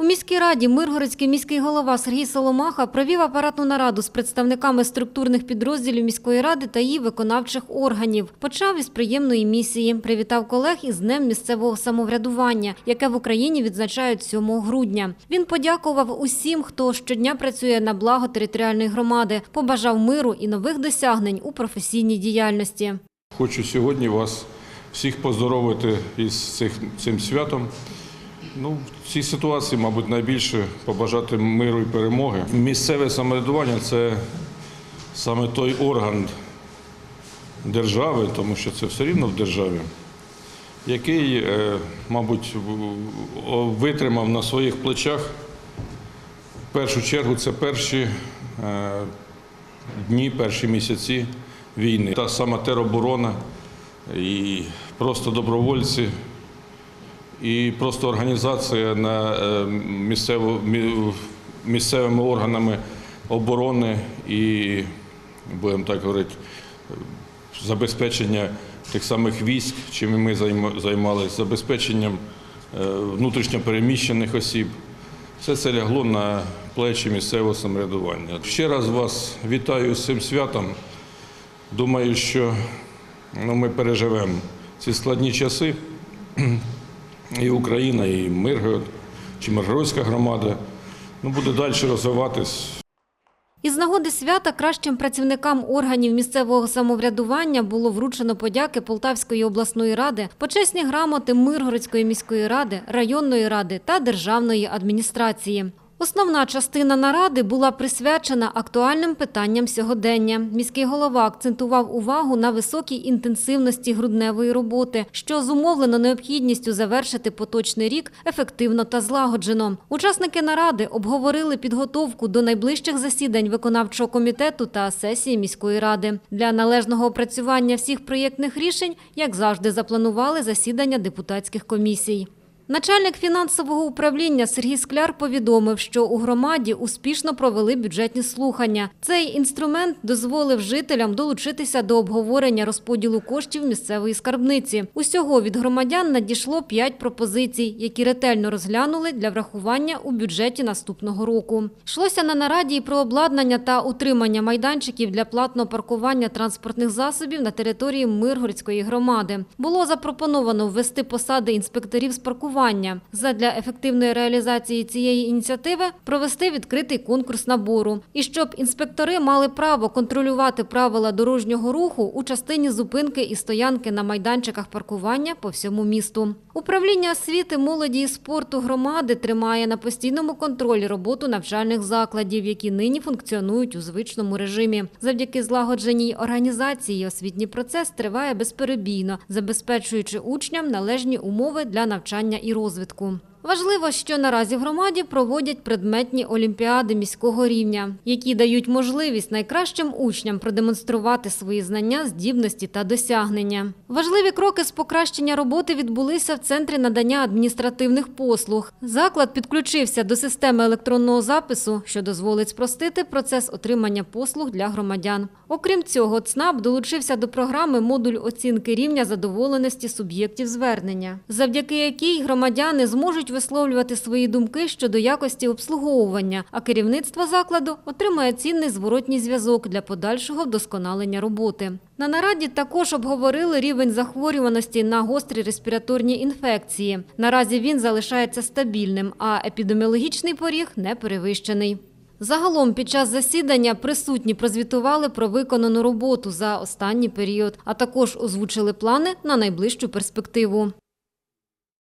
У міській раді Миргородський міський голова Сергій Соломаха провів апаратну нараду з представниками структурних підрозділів міської ради та її виконавчих органів. Почав із приємної місії. Привітав колег із Днем місцевого самоврядування, яке в Україні відзначають 7 грудня. Він подякував усім, хто щодня працює на благо територіальної громади, побажав миру і нових досягнень у професійній діяльності. Хочу сьогодні вас всіх поздоровити із цих, цим святом. Ну, в цій ситуації, мабуть, найбільше побажати миру і перемоги. Місцеве самоврядування це саме той орган держави, тому що це все рівно в державі, який, е, мабуть, витримав на своїх плечах. В першу чергу це перші е, дні, перші місяці війни. Та сама тероборона і просто добровольці, і просто організація на е, місцево, місцевими органами оборони і, будемо так говорити, забезпечення тих самих військ, чим ми займалися, забезпеченням е, внутрішньо переміщених осіб. Все це лягло на плечі місцевого самоврядування. Ще раз вас вітаю з цим святом. Думаю, що ну, ми переживемо ці складні часи. І Україна, і Миргород, чи Миргородська громада ну, буде далі розвиватись. Із нагоди свята кращим працівникам органів місцевого самоврядування було вручено подяки Полтавської обласної ради, почесні грамоти Миргородської міської ради, районної ради та державної адміністрації. Основна частина наради була присвячена актуальним питанням сьогодення. Міський голова акцентував увагу на високій інтенсивності грудневої роботи, що зумовлено необхідністю завершити поточний рік ефективно та злагоджено. Учасники наради обговорили підготовку до найближчих засідань виконавчого комітету та сесії міської ради. Для належного опрацювання всіх проєктних рішень, як завжди, запланували засідання депутатських комісій. Начальник фінансового управління Сергій Скляр повідомив, що у громаді успішно провели бюджетні слухання. Цей інструмент дозволив жителям долучитися до обговорення розподілу коштів місцевої скарбниці. Усього від громадян надійшло п'ять пропозицій, які ретельно розглянули для врахування у бюджеті наступного року. Йшлося на нараді про обладнання та утримання майданчиків для платного паркування транспортних засобів на території Миргородської громади. Було запропоновано ввести посади інспекторів з паркування. Задля ефективної реалізації цієї ініціативи провести відкритий конкурс набору. І щоб інспектори мали право контролювати правила дорожнього руху у частині зупинки і стоянки на майданчиках паркування по всьому місту. Управління освіти, молоді і спорту громади тримає на постійному контролі роботу навчальних закладів, які нині функціонують у звичному режимі. Завдяки злагодженій організації освітній процес триває безперебійно, забезпечуючи учням належні умови для навчання і розвитку. Важливо, що наразі в громаді проводять предметні олімпіади міського рівня, які дають можливість найкращим учням продемонструвати свої знання, здібності та досягнення. Важливі кроки з покращення роботи відбулися в центрі надання адміністративних послуг. Заклад підключився до системи електронного запису, що дозволить спростити процес отримання послуг для громадян. Окрім цього, ЦНАП долучився до програми модуль оцінки рівня задоволеності суб'єктів звернення, завдяки якій громадяни зможуть висловлювати свої думки щодо якості обслуговування, а керівництво закладу отримає цінний зворотній зв'язок для подальшого вдосконалення роботи. На нараді також обговорили рівень захворюваності на гострі респіраторні інфекції. Наразі він залишається стабільним, а епідеміологічний поріг не перевищений. Загалом під час засідання присутні прозвітували про виконану роботу за останній період, а також озвучили плани на найближчу перспективу.